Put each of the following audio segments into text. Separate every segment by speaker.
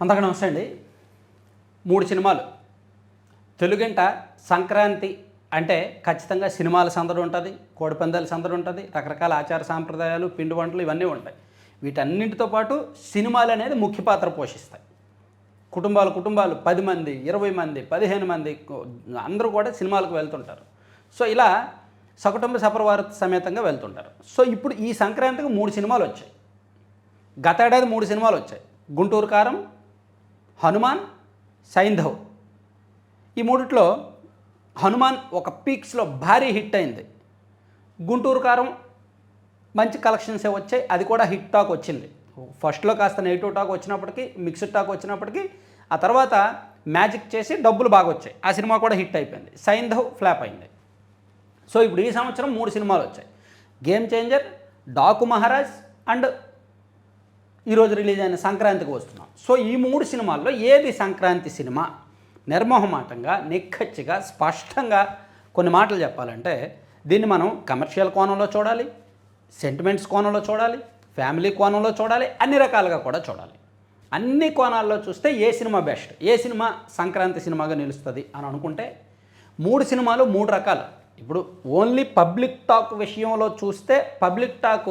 Speaker 1: అందరికీ నమస్తే అండి. మూడు సినిమాలు. తెలుగింట సంక్రాంతి అంటే ఖచ్చితంగా సినిమాల సందడి ఉంటుంది కోడిపందాల సందడి ఉంటుంది రకరకాల ఆచార సాంప్రదాయాలు పిండి వంటలు ఇవన్నీ ఉంటాయి. వీటన్నింటితో పాటు సినిమాలు అనేది ముఖ్య పాత్ర పోషిస్తాయి. కుటుంబాలు కుటుంబాలు పది మంది ఇరవై మంది పదిహేను మంది అందరూ కూడా సినిమాలకు వెళ్తుంటారు. సో ఇలా సకుటుంబ సపరివార సమేతంగా వెళ్తుంటారు. సో ఇప్పుడు ఈ సంక్రాంతికి మూడు సినిమాలు వచ్చాయి. గతేడాది మూడు సినిమాలు వచ్చాయి. గుంటూరు కారం హనుమాన్ సైంధవ్. ఈ మూడిట్లో హనుమాన్ ఒక పీక్స్లో భారీ హిట్ అయింది. గుంటూరు కారం మంచి కలెక్షన్సే వచ్చాయి అది కూడా హిట్ టాక్ వచ్చింది. ఫస్ట్లో కాస్త నెగిటివ్ టాక్ వచ్చినప్పటికీ మిక్స్డ్ టాక్ వచ్చినప్పటికీ ఆ తర్వాత మ్యాజిక్ చేసి డబ్బులు బాగా వచ్చాయి. ఆ సినిమా కూడా హిట్ అయిపోయింది. సైంధవ్ ఫ్లాప్ అయింది. సో ఇప్పుడు ఈ సంవత్సరం మూడు సినిమాలు వచ్చాయి. Game Changer Daaku Maharaj and ఈరోజు రిలీజ్ అయిన సంక్రాంతికి వస్తున్నాం. సో ఈ మూడు సినిమాల్లో ఏది సంక్రాంతి సినిమా నిర్మోహమాటంగా నిక్కచ్చిగా స్పష్టంగా కొన్ని మాటలు చెప్పాలంటే దీన్ని మనం కమర్షియల్ కోణంలో చూడాలి సెంటిమెంట్స్ కోణంలో చూడాలి ఫ్యామిలీ కోణంలో చూడాలి అన్ని రకాలుగా కూడా చూడాలి. అన్ని కోణాల్లో చూస్తే ఏ సినిమా బెస్ట్ ఏ సినిమా సంక్రాంతి సినిమాగా నిలుస్తుంది అని అనుకుంటే మూడు సినిమాలు మూడు రకాలు. ఇప్పుడు ఓన్లీ పబ్లిక్ టాక్ విషయంలో చూస్తే పబ్లిక్ టాక్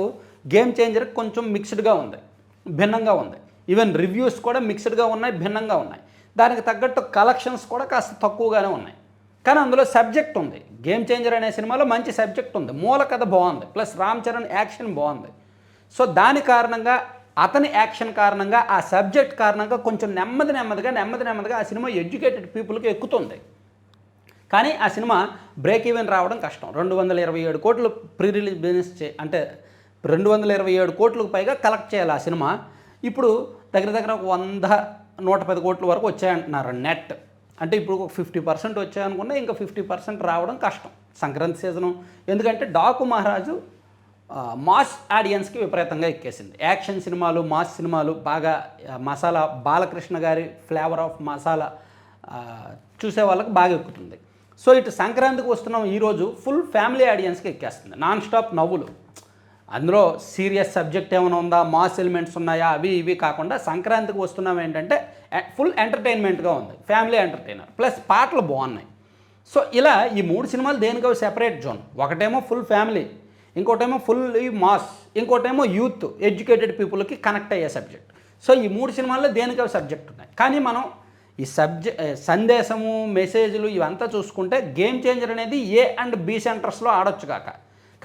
Speaker 1: గేమ్ చేంజర్ కొంచెం మిక్స్డ్గా ఉంది. భిన్నంగా ఉంది. ఈవెన్ రివ్యూస్ కూడా మిక్స్డ్గా ఉన్నాయి భిన్నంగా ఉన్నాయి. దానికి తగ్గట్టు కలెక్షన్స్ కూడా కాస్త తక్కువగానే ఉన్నాయి. కానీ అందులో సబ్జెక్ట్ ఉంది. గేమ్ చేంజర్ అనే సినిమాలో మంచి సబ్జెక్ట్ ఉంది. మూల కథ బాగుంది. ప్లస్ రామ్ చరణ్ యాక్షన్ బాగుంది. సో దాని కారణంగా అతని యాక్షన్ కారణంగా ఆ సబ్జెక్ట్ కారణంగా కొంచెం నెమ్మది నెమ్మదిగా నెమ్మది నెమ్మదిగా ఆ సినిమా ఎడ్యుకేటెడ్ పీపుల్కి ఎక్కుతుంది. కానీ ఆ సినిమా బ్రేక్ ఈవెన్ రావడం కష్టం. రెండు వందల ఇరవై ఏడు కోట్లు ప్రీ రిలీజ్ బిజినెస్ చే అంటే రెండు వందల ఇరవై ఏడు కోట్లకు పైగా కలెక్ట్ చేయాలి ఆ సినిమా. ఇప్పుడు దగ్గర దగ్గర ఒక వంద నూట పది కోట్ల వరకు వచ్చాయంటున్నారు నెట్ అంటే ఇప్పుడు ఒక ఫిఫ్టీ పర్సెంట్ వచ్చాయనుకున్నా ఇంకా ఫిఫ్టీ పర్సెంట్ రావడం కష్టం. సంక్రాంతి సీజను ఎందుకంటే డాకు మహారాజు మాస్ ఆడియన్స్కి విపరీతంగా ఎక్కేసింది. యాక్షన్ సినిమాలు మాస్ సినిమాలు బాగా మసాలా బాలకృష్ణ గారి ఫ్లేవర్ ఆఫ్ మసాలా చూసే వాళ్ళకి బాగా ఎక్కుతుంది. సో ఇటు సంక్రాంతికి వస్తున్నాం ఈరోజు ఫుల్ ఫ్యామిలీ ఆడియన్స్కి ఎక్కేస్తుంది. నాన్ స్టాప్ నవ్వులు. అందులో సీరియస్ సబ్జెక్ట్ ఏమైనా ఉందా? మాస్ ఎలిమెంట్స్ ఉన్నాయా? అవి ఇవి కాకుండా సంక్రాంతికి వస్తున్నాం ఏంటంటే ఫుల్ ఎంటర్టైన్మెంట్గా ఉంది. Family entertainer. ప్లస్ పాటలు బాగున్నాయి. సో ఇలా ఈ మూడు సినిమాలు దేనికో సెపరేట్ జోన్. ఒకటేమో ఫుల్ ఫ్యామిలీ ఇంకోటేమో ఫుల్ మాస్ ఇంకోటేమో యూత్ ఎడ్యుకేటెడ్ పీపుల్కి కనెక్ట్ అయ్యే సబ్జెక్ట్. సో ఈ మూడు సినిమాల్లో దేనికో సబ్జెక్ట్ ఉన్నాయి. కానీ మనం ఈ సబ్జెక్ట్ సందేశము మెసేజ్లు ఇవంతా చూసుకుంటే గేమ్ చేంజర్ అనేది ఏ అండ్ బి సెంటర్స్లో ఆడొచ్చు కాక.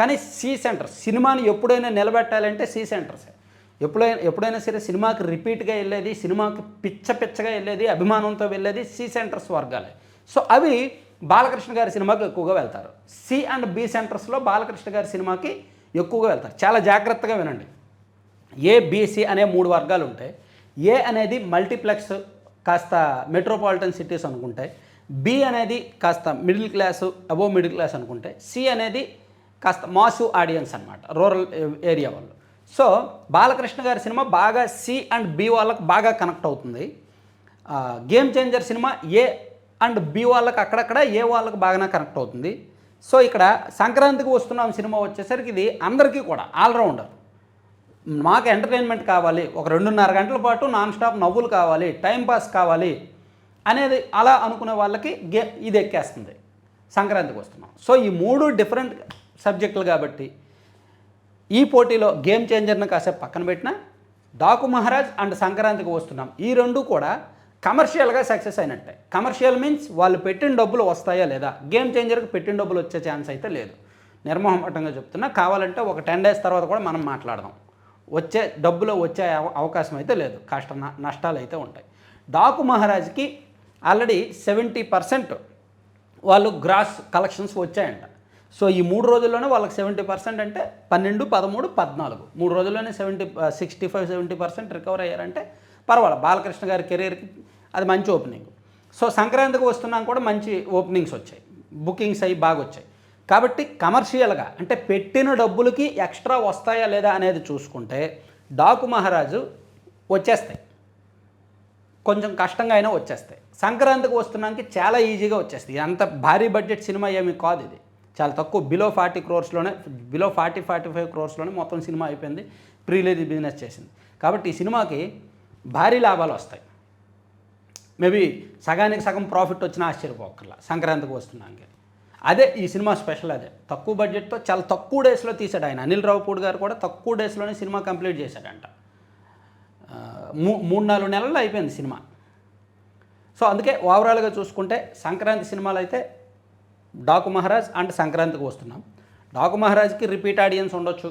Speaker 1: కానీ సి సెంటర్స్ సినిమాని ఎప్పుడైనా నిలబెట్టాలంటే సి సెంటర్సే. ఎప్పుడైనా ఎప్పుడైనా సరే సినిమాకి రిపీట్గా వెళ్ళేది సినిమాకి పిచ్చ పిచ్చగా వెళ్ళేది అభిమానంతో వెళ్ళేది సి సెంటర్స్ వర్గాలే. సో అవి బాలకృష్ణ గారి సినిమాకి ఎక్కువగా వెళ్తారు. సి అండ్ బి సెంటర్స్లో బాలకృష్ణ గారి సినిమాకి ఎక్కువగా వెళ్తారు. చాలా జాగ్రత్తగా వినండి. ఏ బీసీ అనే మూడు వర్గాలు ఉంటాయి ఏ అనేది మల్టీప్లెక్స్ కాస్త మెట్రోపాలిటన్ సిటీస్ అనుకుంటే బి అనేది కాస్త middle class above middle class అనుకుంటే సి అనేది కాస్త మాసు ఆడియన్స్ అనమాట రూరల్ ఏరియా వాళ్ళు. సో బాలకృష్ణ గారి సినిమా బాగా సి అండ్ బి వాళ్ళకి బాగా కనెక్ట్ అవుతుంది. గేమ్ చేంజర్ సినిమా ఏ అండ్ బి వాళ్ళకి అక్కడక్కడ ఏ వాళ్ళకి బాగానే కనెక్ట్ అవుతుంది. సో ఇక్కడ సంక్రాంతికి వస్తున్నాం సినిమా వచ్చేసరికి ఇది అందరికీ కూడా ఆల్రౌండర్. మాకు ఎంటర్టైన్మెంట్ కావాలి ఒక రెండున్నర గంటల పాటు నాన్ స్టాప్ నవ్వులు కావాలి టైం పాస్ కావాలి అనేది అలా అనుకునే వాళ్ళకి గే ఇది ఎక్కేస్తుంది. సంక్రాంతికి వస్తున్నాం. సో ఈ మూడు డిఫరెంట్ సబ్జెక్టులు కాబట్టి. ఈ పోటీలో గేమ్ చేంజర్ని కాసేపు పక్కన పెట్టినా డాకు మహారాజ్ అండ్ సంక్రాంతికి వస్తున్నాం. ఈ రెండు కూడా కమర్షియల్గా సక్సెస్ అయినట్టే. కమర్షియల్ మీన్స్ వాళ్ళు పెట్టిన డబ్బులు వస్తాయా లేదా? గేమ్ చేంజర్కి పెట్టిన డబ్బులు వచ్చే ఛాన్స్ అయితే లేదు. నిర్మోహమాటంగా చెప్తున్నా కావాలంటే ఒక టెన్ డేస్ తర్వాత కూడా మనం మాట్లాడదాం. వచ్చే డబ్బులు వచ్చే అవకాశం అయితే లేదు. కష్ట నష్టాలు అయితే ఉంటాయి. డాకు మహారాజ్కి ఆల్రెడీ సెవెంటీ పర్సెంట్ వాళ్ళు గ్రాస్ కలెక్షన్స్ వచ్చాయంట. సో ఈ మూడు రోజుల్లోనే వాళ్ళకి సెవెంటీ పర్సెంట్ అంటే పన్నెండు పదమూడు పద్నాలుగు. మూడు రోజుల్లోనే seventy sixty five seventy percent recover అయ్యారంటే పర్వాలేదు. బాలకృష్ణ గారి కెరీర్కి అది మంచి ఓపెనింగ్ సో సంక్రాంతికి వస్తున్నాం కూడా మంచి ఓపెనింగ్స్ వచ్చాయి. బుకింగ్స్ అవి బాగా వచ్చాయి. కాబట్టి కమర్షియల్గా అంటే పెట్టిన డబ్బులకి ఎక్స్ట్రా వస్తాయా లేదా అనేది చూసుకుంటే డాకు మహారాజు వచ్చేస్తాయి. కొంచెం కష్టంగా అయినా వచ్చేస్తాయి. సంక్రాంతికి వస్తున్నానికి చాలా ఈజీగా వచ్చేస్తాయి. అంత భారీ బడ్జెట్ సినిమా ఏమీ కాదు ఇది. చాలా తక్కువ బిలో ఫార్టీ క్రోర్స్లోనే బిలో ఫార్టీ ఫార్టీ ఫైవ్ క్రోర్స్లోనే మొత్తం సినిమా అయిపోయింది ప్రీలేజ్ బిజినెస్ చేసింది. కాబట్టి ఈ సినిమాకి భారీ లాభాలు వస్తాయి. మేబీ సగానికి సగం ప్రాఫిట్ వచ్చినా ఆశ్చర్యపోకర్లా సంక్రాంతికి వస్తున్నాక. అదే ఈ సినిమా స్పెషల్ అదే. తక్కువ బడ్జెట్తో చాలా తక్కువ డేస్లో తీశాడు ఆయన. అనిల్ రావుపూడి గారు కూడా తక్కువ డేస్లోనే సినిమా కంప్లీట్ చేశాడంట. మూ మూడు నాలుగు నెలల్లో అయిపోయింది సినిమా. సో అందుకే ఓవరాల్గా చూసుకుంటే సంక్రాంతి సినిమాలు అయితే డాకు మహారాజ్ అండ్ సంక్రాంతికి వస్తున్నాం. డాకు మహారాజ్కి రిపీట్ ఆడియన్స్ ఉండొచ్చు.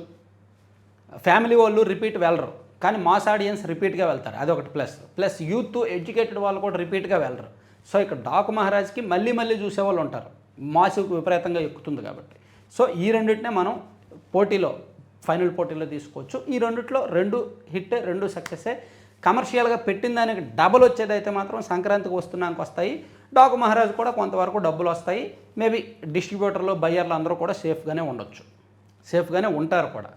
Speaker 1: ఫ్యామిలీ వాళ్ళు రిపీట్ వెళ్ళరు. కానీ మాస్ ఆడియన్స్ రిపీట్గా వెళ్తారు. అదొకటి ప్లస్. ప్లస్ యూత్ ఎడ్యుకేటెడ్ వాళ్ళు కూడా రిపీట్గా వెళ్ళరు సో ఇక్కడ డాకు మహారాజ్కి మళ్ళీ మళ్ళీ చూసేవాళ్ళు ఉంటారు. మాస్ విపరీతంగా ఎక్కుతుంది కాబట్టి. సో ఈ రెండింటినే మనం పోటీలో ఫైనల్ పోటీలో తీసుకోవచ్చు. ఈ రెండిట్లో రెండు హిట్ రెండు సక్సెసే కమర్షియల్గా పెట్టిన దానికి డబల్ వచ్చేదైతే మాత్రం సంక్రాంతికి వస్తున్నాక వస్తాయి. డాకు మహారాజ్ కూడా కొంతవరకు డబ్బులు వస్తాయి. మేబీ డిస్ట్రిబ్యూటర్లు బయ్యర్లు అందరూ కూడా సేఫ్గానే ఉండొచ్చు. సేఫ్గానే ఉంటారు కూడా.